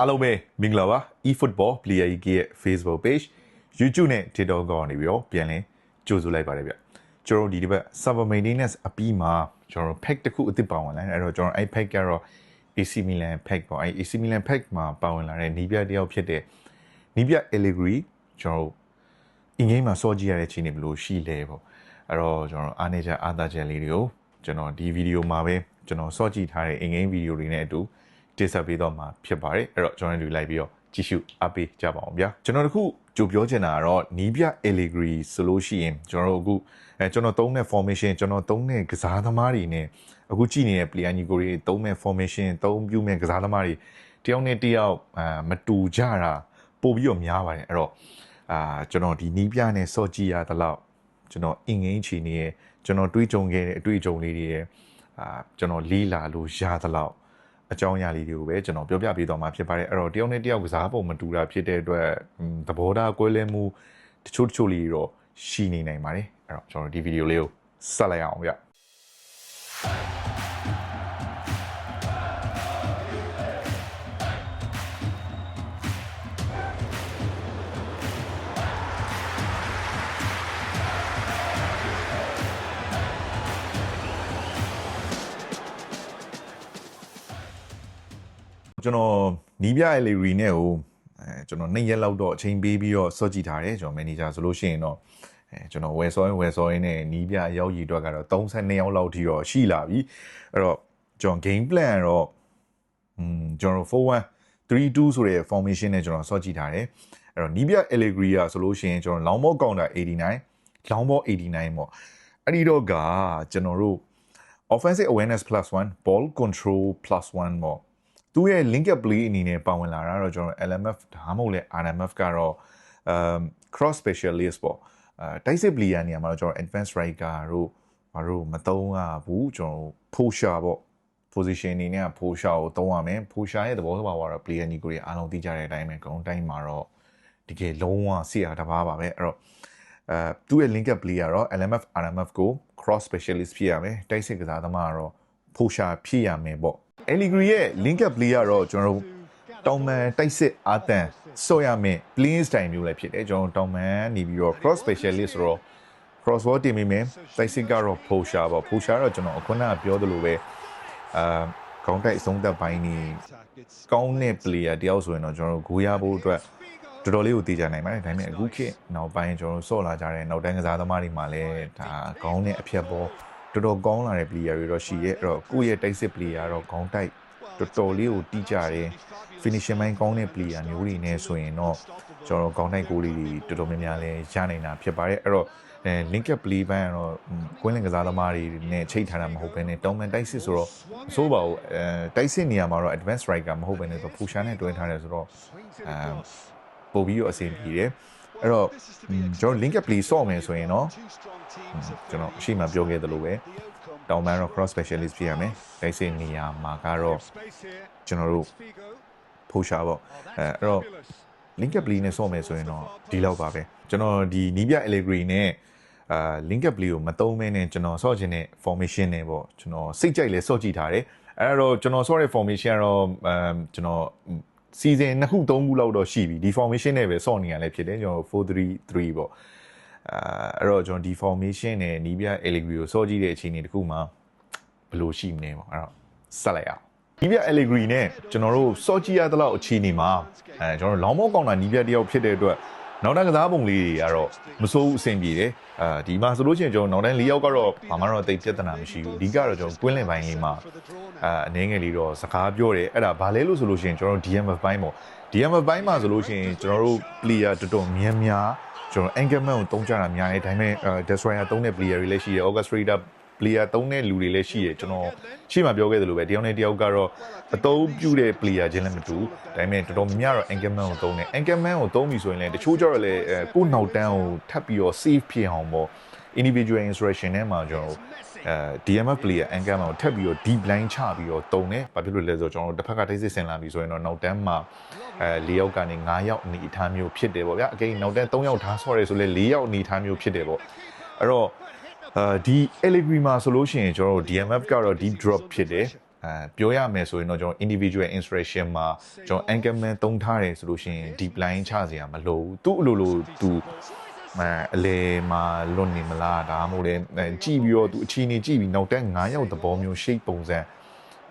အားလုံးပဲမင်္ဂလာပါ eFootball Player EK ရဲ့ Facebook page YouTube နဲ့ TikTok ကနေပြီးတော့ပြန်လည်ကြိုဆိုလိုက်ပါတယ်ဗျကျွန်တော်တို့ဒီတစ်ပတ် server maintenance အပြီးမှာကျွန်တော်တို့ pack တစ်ခုအသစ်ပါဝင်လာတယ်အဲ့တော့ကျွန်တော်အဲ့ pack ကတော့ AC Milan pack ပေါ့အဲ့ AC Milan pack မှာပါဝင်လာတဲ့နီးပြတစ်ယောက်ဖြစ်တဲ့နီးပြ Allegri ကျွန်တော်တို့ in game မှာစောကြည့်ရတဲ့ချိန်တွေဘယ်လိုရှိလဲပေါ့အဲ့တော့ကျွန်တော်အားနေကြအားသာချက်လေးတွေကိုကျွန်တော်ဒီဗီဒီယိုမှာပဲကျွန်တော်စောကြည့်ထားတဲ့ in game ဗီဒီယိုတွေနဲ့အတူ တင်ဆက်ပေးတော့မှာဖြစ်ပါတယ်အဲ့တော့ကျွန်တော်တို့လိုက်ပြီးတော့ကြည့်ရှုအားပေးကြပါအောင်ဗျာကျွန်တော်တို့ခုကြိုပြောချင်တာကတော့နီးပြ Allegri ဆိုလို့ရှိရင်ကျွန်တော်တို့အခုအဲကျွန်တော်သုံးတဲ့ formation ကျွန်တော်သုံးတဲ့ကစားသမားတွေနဲ့အခုကြည့်နေတဲ့ player ညီကိုတွေသုံးမဲ့ formation သုံးပြုမဲ့ကစားသမားတွေတယောက်နဲ့တယောက်အာမတူကြတာပို့ပြီးတော့များပါတယ်အဲ့တော့အာကျွန်တော်ဒီနီးပြနဲ့စော့ကြည့်ရသလောက်ကျွန်တော်အင်ငိမ့်ချီနေရကျွန်တော်တွေးကြုံခဲ့တဲ့အတွေ့အကြုံလေးတွေရအာကျွန်တော်လေးလာလို့ရသလောက် အကြောင်းအရာလေးတွေကိုပဲကျွန်တော်ပြောပြပေးတော့မှာဖြစ်ပါတယ်အဲ့တော့တယောက်နဲ့တယောက်ကစားပုံမတူတာဖြစ်တဲ့အတွက်อืมသဘောထားကွဲလဲမှုတချို့တချို့လေးတွေတော့ရှိနေနိုင်ပါတယ်အဲ့တော့ကျွန်တော်ဒီဗီဒီယိုလေးကိုဆက်လိုက်အောင်ဗျ ကျွန်တော်နီးပြရဲ့လေရီနဲ့ကိုအဲကျွန်တော်နှစ်ရက်လောက်တော့အချိန်ပေးပြီးတော့စော့ကြည့်ထားတယ်ကျွန်တော်မန်နေဂျာဆိုလို့ရှိရင်တော့အဲကျွန်တော်ဝယ်စောရင်ဝယ်စောရင်နဲ့နီးပြအရောက်ရည်အတွက်ကတော့32ရောက်လောက်ထိတော့ရှိလာပြီအဲ့တော့ကျွန်တော် game plan ကတော့อืมကျွန်တော်41 32ဆိုတဲ့ formation နဲ့ကျွန်တော်စော့ကြည့်ထားတယ်အဲ့တော့နီးပြ Allegria ဆိုလို့ရှိရင်ကျွန်တော် long ball counter 89 long ball 89ပေါ့အဲ့ဒီတော့ကကျွန်တော်တို့ offensive awareness plus 1 ball control plus 1ပေါ့ သူရဲ့ link up play အနေနဲ့ပါဝင်လာတာတော့ကျွန်တော် LMF ဒါမှမဟုတ်လဲ RMF ကတော့ um cross specialist ပေါ့အဲတိုက်စစ် player နေရာမှာတော့ကျွန်တော် advanced striker တို့ဘာလို့မသုံးရဘူးကျွန်တော် posher ပေါ့ position အနေနဲ့ဖိုရှာကိုသုံးရမယ်ဖိုရှာရဲ့သဘောသဘာဝကတော့ player ညီကိုတွေအားလုံးသိကြတဲ့အတိုင်းပဲဂုံးတိုင်းမှာတော့တကယ်လုံးဝဆရာတစ်ပါးပါပဲအဲ့တော့အဲသူ့ရဲ့ link up player တော့ LMF RMF ကို cross specialist ဖြစ်ရမယ်တိုက်စစ်ကစားသမားကတော့ဖိုရှာဖြစ်ရမယ်ပေါ့ Allegri ရဲ့ link up player တော့ကျွန်တော်တို့တောင်မန်တိုက်စစ်အာတန်ဆော့ရမယ် playing style မျိုးလည်းဖြစ်တယ်ကျွန်တော်တောင်မန်နေပြီးတော့ cross specialist ဆိုတော့ cross ball တင်မိမယ်တိုက်စစ်ကတော့ဖိုရှာပေါ့ဖိုရှာတော့ကျွန်တော်အခုနကပြောသလိုပဲအာကောင်းတိုက်အဆုံးသက်ပိုင်းနေကောင်းတဲ့ player တယောက်ဆိုရင်တော့ကျွန်တော်တို့ဂိုးရဖို့အတွက်တော်တော်လေးကိုတည်ကြနိုင်ပါတယ်ဒါပေမဲ့အခုခေတ်နောက်ပိုင်းကျွန်တော်တို့ဆော့လာကြတဲ့နောက်တန်းကစားသမားတွေမှာလည်းဒါကောင်းတဲ့အဖြတ်ပေါ် တော်တော်ကောင်းလာတဲ့ player တွေတော့ရှိရဲ့အဲ့တော့ကိုယ့်ရဲ့တိုက်စစ် player တော့ခေါင်းတိုက်တော်တော်လေးကိုတီးကြတယ် finishing ပိုင်းကောင်းတဲ့ player မျိုးတွေနဲ့ဆိုရင်တော့ကျွန်တော်ခေါင်းတိုက်ကိုလေးတွေတော်တော်များများလဲရနိုင်တာဖြစ်ပါတယ်အဲ့တော့အဲ link up play ဘန်းကတော့ကွင်းလင်ကစားသမားတွေနဲ့ချိတ်ထားတာမဟုတ်ဘဲနဲ့တောင်းမန်တိုက်စစ်ဆိုတော့အစိုးပါဘူးအဲတိုက်စစ်နေရာမှာတော့ advanced striker မဟုတ်ဘဲနဲ့ဆိုဖူရှာနဲ့တွဲထားတယ်ဆိုတော့အဲပို့ပြီးတော့အဆင်ပြေတယ် အဲ့တော့ကျွန်တော် link up play ဆော့မယ်ဆိုရင်တော့ကျွန်တော်အရှိမပြောခဲ့သလိုပဲတောင်းမန်တော့ cross specialist ဖြစ်ရမယ်တိုက်စစ်နေရာမှာကတော့ကျွန်တော်တို့ဖူရှာပေါ့အဲအဲ့တော့ link up play နဲ့ဆော့မယ်ဆိုရင်တော့ဒီလောက်ပါပဲကျွန်တော်ဒီနီးပြ Allegri နဲ့အာ link up play ကိုမသုံးမဲနဲ့ကျွန်တော်ဆော့ခြင်းတဲ့ formation နဲ့ပေါ့ကျွန်တော်စိတ်ကြိုက်လဲဆော့ကြည့်ထားတယ်အဲ့တော့ကျွန်တော်ဆော့တဲ့ formation ကတော့အမ်ကျွန်တော် season နှစ်ခုသုံးခုလောက်တော့ရှိပြီဒီ formation နဲ့ပဲဆော့နေရလဲဖြစ်တယ်ကျွန်တော်433ပေါ့အာအဲ့တော့ကျွန်တော်ဒီ formation နဲ့နီးပြ Allegri ကိုဆော့ကြည့်တဲ့အချိန်တွေတခုမှာဘယ်လိုရှိမလဲပေါ့အဲ့တော့ဆက်လိုက်အောင်နီးပြ Allegri နဲ့ကျွန်တော်တို့စော့ကြည့်ရတဲ့လောက်အခြေအနေမှာအဲကျွန်တော်တို့လောင်းမောကောင်တာနီးပြတယောက်ဖြစ်တဲ့အတွက် နောက်တန်းကစားပုံလေးတွေကတော့မစိုးဘူးအဆင်ပြေတယ်အာဒီမှာဆိုလို့ရှိရင်ကျွန်တော်နောက်တန်း၄ယောက်ကတော့ဘာမှတော့တိတ်ပြဿနာမရှိဘူးအဓိကတော့ကျွန်တော်ကွင်းလင်ပိုင်းလေးမှာအာအနေငယ်လေးတော့စကားပြောတယ်အဲ့ဒါဘာလဲလို့ဆိုလို့ရှိရင်ကျွန်တော်တို့ DMF ပိုင်းပေါ့ DMF ပိုင်းမှာဆိုလို့ရှိရင်ကျွန်တော်တို့ player တော်တော်များများကျွန်တော် anchorman ကိုတုံးကြတာများတယ်ဒါပေမဲ့ destroyer တုံးတဲ့ player တွေလည်းရှိတယ် orchestrator player သုံးတဲ့လူတွေလည်းရှိတယ်ကျွန်တော်ရှေ့မှာပြောခဲ့သလိုပဲတယောက်နဲ့တယောက်ကတော့အသုံးပြုတဲ့ player ချင်းလည်းမတူဒါပေမဲ့တော်တော်များများတော့ anchorman ကိုသုံးတယ် anchorman ကိုသုံးပြီဆိုရင်လည်းတချို့ကျတော့လည်းကိုယ်နောက်တန်းကိုထပ်ပြီးတော့ save ဖြစ်အောင်ပေါ့ individual instruction နဲ့မှာကျွန်တော်အဲ DMF player anchorman ကိုထပ်ပြီးတော့ deep line ချပြီးတော့တုံတယ်ဘာဖြစ်လို့လဲဆိုတော့ကျွန်တော်တို့တစ်ဖက်ကတိတ်စစ်ဆင်လာပြီဆိုရင်တော့နောက်တန်းမှာအဲ၄ယောက်ကနေ9ယောက်အနေအထားမျိုးဖြစ်တယ်ပေါ့ဗျာအကိန်းနောက်တန်း3ယောက်ထားဆော့ရဲဆိုလဲ4ယောက်အနေအထားမျိုးဖြစ်တယ်ပေါ့အဲ့တော့ အာဒီ Allegri မှာဆိုလို့ရှိရင်ကျွန်တော်တို့ DMF ကတော့ deep drop ဖြစ်တယ်အဲပြောရမယ်ဆိုရင်တော့ကျွန်တော် individual instruction မှာကျွန်တော် anchor man သုံးထားတယ်ဆိုလို့ရှိရင် deep line ချစရာမလိုဘူးသူ့အလိုလိုသူအဲအလေမှာလွတ်နေမလားဒါမှမဟုတ်လေအဲကြည့်ပြီးတော့သူအချင်းနေကြည့်ပြီးနောက်တန်း9ယောက်သဘောမျိုး shape ပုံစံ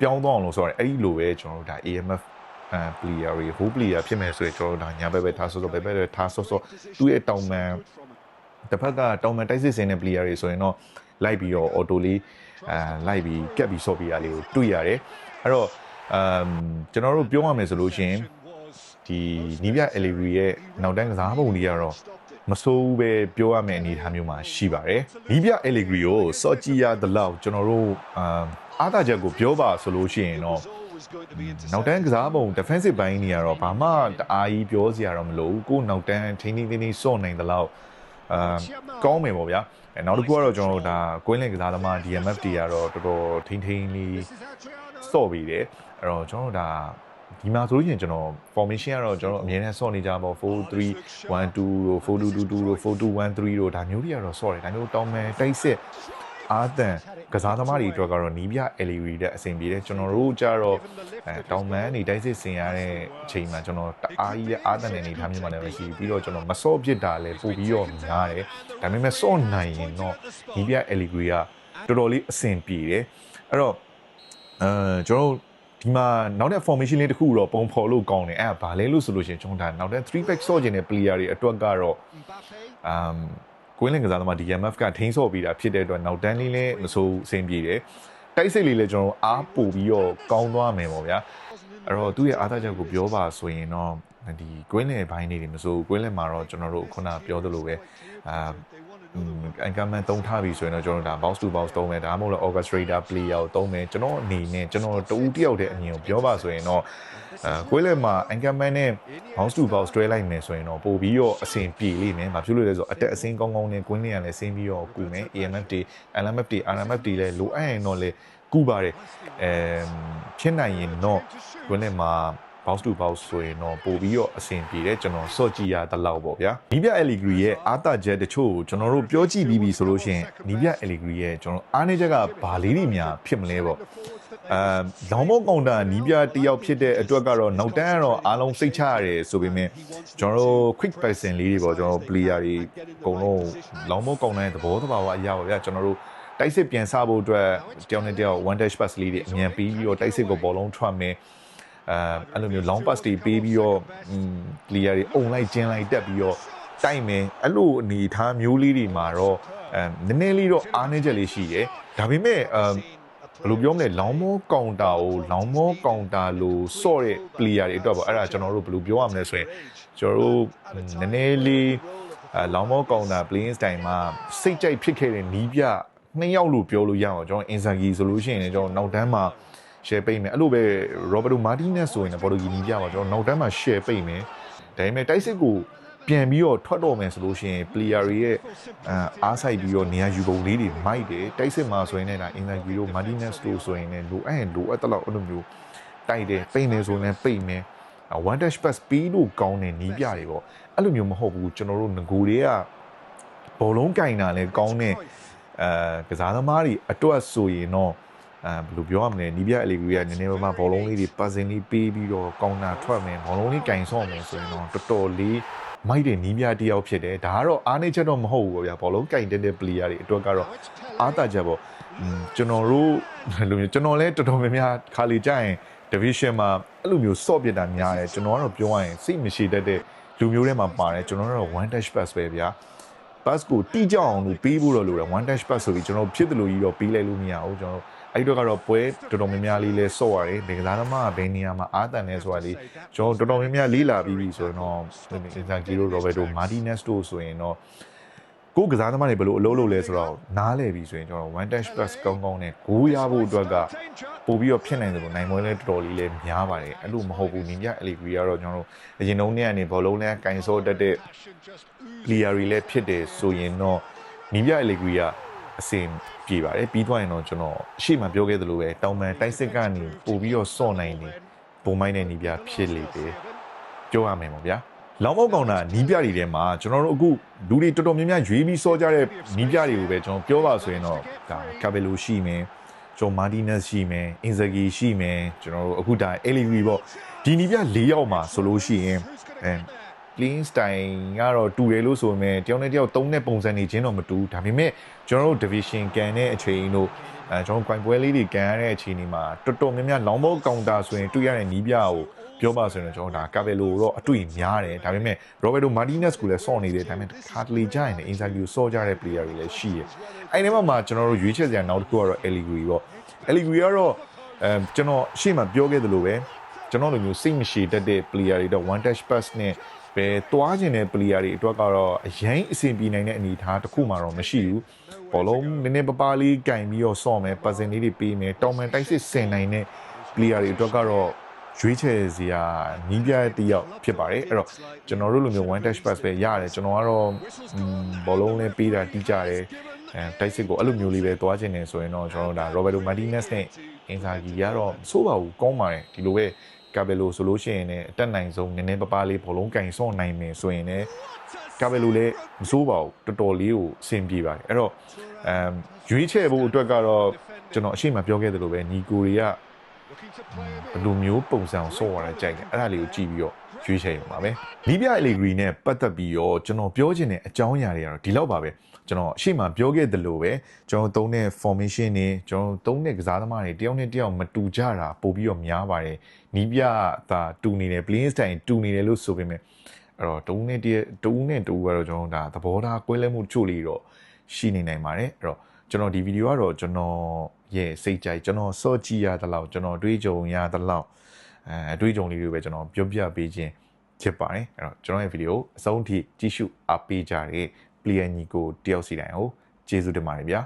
ပြောင်းသွားအောင်လို့ဆိုတော့အဲ့ဒီလိုပဲကျွန်တော်တို့ဒါ AMF အဲ player တွေ whole player ဖြစ်မယ်ဆိုရင်ကျွန်တော်တို့ဒါညာဘက်ပဲထားဆော့ဆော့ဘက်ဘက်ပဲထားဆော့ဆော့သူ့ရဲ့တောင်ပန် တစ်ဖက်ကတောင်ပန်တိုက်စစ်စင်တဲ့ player တွေဆိုရင်တော့လိုက်ပြီးတော့ auto လေးအဲလိုက်ပြီးကက်ပြီးဆော့ပြီးရလေးကိုတွေ့ရတယ်အဲ့တော့အမ်ကျွန်တော်တို့ပြောရမယ်ဆိုလို့ရှိရင်ဒီနီးပြ LED ရဲ့နောက်တန်းကစားပုံတွေကတော့မဆိုးဘူးပဲပြောရမယ့်အနေအထားမျိုးမှာရှိပါတယ်နီးပြ LED ကိုစော့ကြည့်ရသလောက်ကျွန်တော်တို့အမ်အားသာချက်ကိုပြောပါဆိုလို့ရှိရင်တော့နောက်တန်းကစားပုံ defensive ဘိုင်းနေရတော့ဘာမှတအားကြီးပြောစရာတော့မလိုဘူးကိုယ်နောက်တန်းထိန်းထိန်းသိမ်းသိမ်းစော့နိုင်သလောက် အာကောင်းမယ်ပေါ့ဗျာအဲနောက်တစ်ခုကတော့ကျွန်တော်တို့ဒါကွင်းလင်ကစားသမား DMF တွေကတော့တော်တော်ထိန်းထိန်းလေးစော့ပြီးတယ်အဲ့တော့ကျွန်တော်တို့ဒါဒီမှာဆိုလို့ရှိရင်ကျွန်တော် formation ကတော့ကျွန်တော်အမြဲတမ်းစော့နေကြပါ4312တို့4222တို့4213တို့ဒါမျိုးတွေကတော့စော့တယ်ဒါမျိုးတောင်းမယ်တိုက်စစ် အာသန်ကစားသမားတွေအတွက်ကတော့နီးပြ LED တဲ့အဆင်ပြေတယ်ကျွန်တော်တို့ကြတော့အဲတောင်မန်းနေတိုက်စစ်ဆင်ရတဲ့အချိန်မှာကျွန်တော်တအားကြီးရဲ့အာသန်တဲ့အနေထားမျိုးမှလည်းမရှိပြီးတော့ကျွန်တော်မစော့ဖြစ်တာလည်းပို့ပြီးတော့များတယ်ဒါပေမဲ့စော့နိုင်ရင်တော့နီးပြ LED ကတော်တော်လေးအဆင်ပြေတယ်အဲ့တော့အဲကျွန်တော်တို့ဒီမှာနောက်တဲ့ formation လေးတစ်ခုတော့ပုံဖော်လို့ကောင်းတယ်အဲ့ဒါဘာလဲလို့ဆိုလို့ရှိရင်ကျွန်တော်ဒါနောက်တဲ့3 back ဆော့ခြင်းတဲ့ player တွေအတွက်ကတော့ um ကွင်းလင်ကစားသမား DMF ကထိန်းဆော့ပြီးတာဖြစ်တဲ့အတွက်နောက်တန်းလေးလည်းမဆိုးအဆင်ပြေတယ်တိုက်စိတ်လေးလည်းကျွန်တော်တို့အားပို့ပြီးတော့ကောင်းသွားမယ်ပေါ့ဗျာအဲ့တော့သူ့ရဲ့အားသာချက်ကိုပြောပါဆိုရင်တော့ဒီကွင်းလင်ဘိုင်းလေးတွေမဆိုးကွင်းလင်မှာတော့ကျွန်တော်တို့ခုနပြောသလိုပဲအာ အန်ကမန်တုံးထားပြီဆိုရင်တော့ကျွန်တော်ဒါ box to box တုံးမယ်ဒါမှမဟုတ်လည်း orchestrator player ကိုတုံးမယ်ကျွန်တော်အနေနဲ့ကျွန်တော်တူတယောက်တည်းအမြင်ကိုပြောပါဆိုရင်တော့အဲကွေးလဲမှာ anchor man နဲ့ bounce to bounce တွဲလိုက်မယ်ဆိုရင်တော့ပို့ပြီးတော့အဆင်ပြေလိမ့်မယ်။ဘာဖြစ်လို့လဲဆိုတော့အတက်အစင်းကောင်းကောင်းနဲ့ကွင်းလေးကလည်းဆင်းပြီးတော့ကူမယ် AMF တွေ LMF တွေ RMF တွေလည်းလိုအပ်ရင်တော့လေကူပါတယ်။အဲဖြစ်နိုင်ရင်တော့ကွင်းလေးမှာ bounce to bounce ဆိုရင်တော့ပို့ပြီးတော့အဆင်ပြေတယ်ကျွန်တော်စော့ကြည့်ရတဲ့လောက်ပေါ့ဗျာနီးပြ Allegri ရဲ့အားတာချက်တချို့ကိုကျွန်တော်တို့ပြောကြည့်ပြီးပြီဆိုလို့ရှိရင်နီးပြ Allegri ရဲ့ကျွန်တော်အားနေချက်ကဘာလေးတွေများဖြစ်မလဲပေါ့အဲလောင်မောကောင်တာနီးပြတယောက်ဖြစ်တဲ့အတွက်ကတော့နောက်တန်းကတော့အားလုံးစိတ်ချရတယ်ဆိုပေမဲ့ကျွန်တော်တို့ quick passing လေးတွေပေါ့ကျွန်တော် player တွေအကုန်လုံးလောင်မောကောင်တဲ့သဘောတဘာဝအရာပါဗျာကျွန်တော်တို့တိုက်စစ်ပြန်စားဖို့အတွက်တယောက်နဲ့တယောက် one dash pass လေးတွေအမြန်ပြီးပြီးတော့တိုက်စစ်ကိုဘောလုံးထွက်မယ် အဲအဲ့လိုမျိုး long pass တွေပေးပြီးတော့ player တွေအုံလိုက်ကျင်းလိုက်တက်ပြီးတော့တိုက်မယ်အဲ့လိုအနေထားမျိုးလေးတွေမှာတော့အဲနည်းနည်းလေးတော့အားနည်းချက်လေးရှိတယ်ဒါပေမဲ့အဲဘယ်လိုပြောမလဲလောင်မောကောင်တာကိုလောင်မောကောင်တာလို့စော့တဲ့ player တွေအတွက်ပေါ့အဲ့ဒါကျွန်တော်တို့ဘယ်လိုပြောရမလဲဆိုရင်ကျွန်တော်တို့နည်းနည်းလေးအဲလောင်မောကောင်တာ playing style မှာစိတ်ကြိုက်ဖြစ်ခဲ့တဲ့နီးပြနှစ်ယောက်လို့ပြောလို့ရအောင်ကျွန်တော် Inzaghi ဆိုလို့ရှိရင်လည်းကျွန်တော်နောက်တန်းမှာ share ပိတ်မယ်အဲ့လိုပဲ Roberto Martinez ဆိုရင်လည်းပေါ်တူဂီနီးပြပါကျွန်တော်နောက်တန်းမှာ share ပိတ်မယ်ဒါပေမဲ့တိုက်စစ်ကိုပြန်ပြီးတော့ထွက်တော့မယ်ဆိုလို့ရှိရင် player တွေရဲ့အားဆိုင်ပြီးတော့နေရာယူပုံလေးတွေမိုက်တယ်တိုက်စစ်မှာဆိုရင်လည်းဒါ Inzaghi တို့ Martinez တို့ဆိုရင်လည်းလိုအပ်ရင်လိုအပ်တဲ့လောက်အဲ့လိုမျိုးတိုက်တယ်ပိတ်နေဆိုရင်ပိတ်မယ် one dash pass ပြီးလို့ကောင်းတဲ့နီးပြတွေပေါ့အဲ့လိုမျိုးမဟုတ်ဘူးကျွန်တော်တို့ငကိုတွေကဘောလုံးကင်တာလည်းကောင်းတဲ့အဲကစားသမားတွေအတွက်ဆိုရင်တော့ အဲဘယ်လိုပြောရမလဲနီးပြအလီဂရီကနည်းနည်းပါးပါးဘောလုံးလေးတွေပတ်စင်လေးပေးပြီးတော့ကောင်တာထွက်မယ်ဘောလုံးလေးကင်ဆော့မယ်ဆိုရင်တော့တော်တော်လေးမိုက်တဲ့နီးပြတယောက်ဖြစ်တယ်ဒါကတော့အားနေချက်တော့မဟုတ်ဘူးဗျာဘောလုံးကင်တဲ့တဲ့ player တွေအတွက်ကတော့အားတာချက်ပေါ့ကျွန်တော်တို့လိုမျိုးကျွန်တော်လည်းတော်တော်များများခါလီကြရင် division မှာအဲ့လိုမျိုးစော့ပြစ်တာများတယ်ကျွန်တော်ကတော့ပြောရရင်စိတ်မရှိတတ်တဲ့လူမျိုးတွေမှာပါတယ်ကျွန်တော်တို့ one dash pass ပဲဗျာ pass ကိုတိကျအောင်လို့ပေးဖို့တော့လိုတယ် one dash pass ဆိုပြီးကျွန်တော်ဖြစ်တယ်လို့ကြီးတော့ပေးလိုက်လို့မရဘူးကျွန်တော် အဲ့တော့ကတော့ပွဲတော်တော်များများလေးလဲစော့ရတယ်ဒီကစားသမားကဘယ်နေရာမှာအားတန်လဲဆိုတာလေးကျွန်တော်တော်တော်များများလေးလာပြီးပြီဆိုရင်တော့အင်ဇာဂီရိုရောဘယ်တိုမာတီနက်စ်တို့ဆိုရင်တော့ကိုကစားသမားတွေဘယ်လိုအလုပ်လုပ်လဲဆိုတော့နားလည်ပြီဆိုရင်ကျွန်တော် one dash plus ကောင်းကောင်းနဲ့ဂိုးရဖို့အတွက်ကပို့ပြီးတော့ဖြစ်နိုင်တယ်လို့နိုင်မွေးလဲတော်တော်လေးလဲများပါတယ်အဲ့လိုမဟုတ်ဘူးနင်းပြအလီဂရီကတော့ကျွန်တော်တို့အရင်တုန်းကနေဘောလုံးနဲ့ကင်ဆော့တက်တဲ့ player တွေလည်းဖြစ်တယ်ဆိုရင်တော့နင်းပြအလီဂရီက အစင်ပြေပါတယ်ပြီးသွားရင်တော့ကျွန်တော်အရှိမပြောခဲ့သလိုပဲတောင်ပန်တိုက်စစ်ကနေပို့ပြီးတော့စော့နိုင်နေပုံမိုင်းတဲ့နီးပြဖြစ်လေတယ်ပြောရမယ်ပေါ့ဗျာလောင်မောက်ကောင်တာနီးပြတွေထဲမှာကျွန်တော်တို့အခုလူတွေတော်တော်များများရွေးပြီးစောကြတဲ့နီးပြတွေကိုပဲကျွန်တော်ပြောပါဆိုရင်တော့ဒါကာဘယ်လိုရှိမယ်ကျွန်တော်မာတီနက်ရှိမယ်အင်ဇဂီရှိမယ်ကျွန်တော်တို့အခုဒါအဲလီဂရီပေါ့ဒီနီးပြ၄ယောက်မှာဆိုလို့ရှိရင်အဲ clean style ကတော့တူတယ်လို့ဆိုပေမဲ့တယောက်နဲ့တယောက်သုံးတဲ့ပုံစံနေချင်းတော့မတူဒါပေမဲ့ကျွန်တော်တို့ division ကန်တဲ့အချိန်တို့အဲကျွန်တော် coin ပွဲလေးတွေကန်ရတဲ့အချိန်ဒီမှာတော်တော်များများ long ball counter ဆိုရင်တွေ့ရတဲ့နီးပြကိုပြောပါဆိုရင်ကျွန်တော်ဒါကာဗယ်လိုတော့အတွေ့များတယ်ဒါပေမဲ့ Roberto Martinez ကိုလည်းစော့နေတယ်ဒါပေမဲ့ခါတလီကြရင်လည်း Inzaghi ကိုစော့ကြတဲ့ player တွေလည်းရှိတယ်အဲ့ဒီမှာမှကျွန်တော်တို့ရွေးချယ်စရာနောက်တစ်ခုကတော့ Allegri ပေါ့ Allegri ကတော့အဲကျွန်တော်ရှေ့မှာပြောခဲ့သလိုပဲကျွန်တော်လိုမျိုးစိတ်မရှိတတ်တဲ့ player တွေတော့ one touch pass နဲ့ ပဲတွားကျင်တဲ့ player တွေအတွက်ကတော့အရင်အဆင်ပြေနိုင်တဲ့အနေအထားတစ်ခုမှတော့မရှိဘူးဘောလုံးနည်းနည်းပပလေးကင်ပြီးတော့စော့မယ်ပါစင်လေးတွေပေးမယ်တောင်မန်တိုက်စစ်ဆင်နိုင်တဲ့ player တွေအတွက်ကတော့ရွေးချယ်စရာနီးပြတဲ့တယောက်ဖြစ်ပါတယ်အဲ့တော့ကျွန်တော်တို့လိုမျိုး one touch pass ပဲရတယ်ကျွန်တော်ကတော့ဘောလုံးလေးပေးတာတီးကြတယ်အဲတိုက်စစ်ကိုအဲ့လိုမျိုးလေးပဲတွားကျင်နေဆိုရင်တော့ကျွန်တော်တို့ဒါ Roberto Martinez နဲ့ Inzaghi ကတော့စိုးပါဘူးကောင်းပါတယ်ဒီလိုပဲ ကာဘယ်လိုဆိုလို့ရှိရင်လည်းအတက်နိုင်ဆုံးနည်းနည်းပပလေးဘောလုံးကင်ဆော့နိုင်မယ်ဆိုရင်လည်းကာဘယ်လိုလည်းမစိုးပါဘူးတော်တော်လေးကိုအဆင်ပြေပါတယ်အဲ့တော့အမ်ရွေးချယ်ဖို့အတွက်ကတော့ကျွန်တော်အရှိမပြောခဲ့သလိုပဲညီကိုတွေကဘယ်လိုမျိုးပုံစံကိုဆော့ရတာကြိုက်တယ်အဲ့ဒါလေးကိုကြည့်ပြီးတော့ ရွေးချယ်ရုံပါပဲလီးပြအလီဂရီနဲ့ပတ်သက်ပြီးတော့ကျွန်တော်ပြောချင်တဲ့အကြောင်းအရာတွေကတော့ဒီလောက်ပါပဲကျွန်တော်အရှိမပြောခဲ့သလိုပဲကျွန်တော်သုံးတဲ့ formation တွေကျွန်တော်သုံးတဲ့ကစားသမားတွေတယောက်နဲ့တယောက်မတူကြတာပို့ပြီးတော့များပါတယ်နီးပြသာတူနေတယ် playing style တူနေတယ်လို့ဆိုပေမဲ့အဲ့တော့တူနဲ့တည်းတူနဲ့တူကတော့ကျွန်တော်ဒါသဘောထားကွဲလဲမှုချို့လေးတော့ရှိနေနိုင်ပါတယ်အဲ့တော့ကျွန်တော်ဒီဗီဒီယိုကတော့ကျွန်တော်ရဲ့စိတ်ကြိုက်ကျွန်တော်စော့ကြည့်ရသလောက်ကျွန်တော်တွေးကြုံရသလောက် အဲအတွေးကြုံလေးတွေပဲကျွန်တော်ပြောပြပေးခြင်းဖြစ်ပါတယ်အဲ့တော့ကျွန်တော်ရဲ့ဗီဒီယိုအဆုံးထိကြည့်ရှုအားပေးကြတဲ့ player ညီကိုတယောက်စီတိုင်းကိုကျေးဇူးတင်ပါတယ်ဗျာ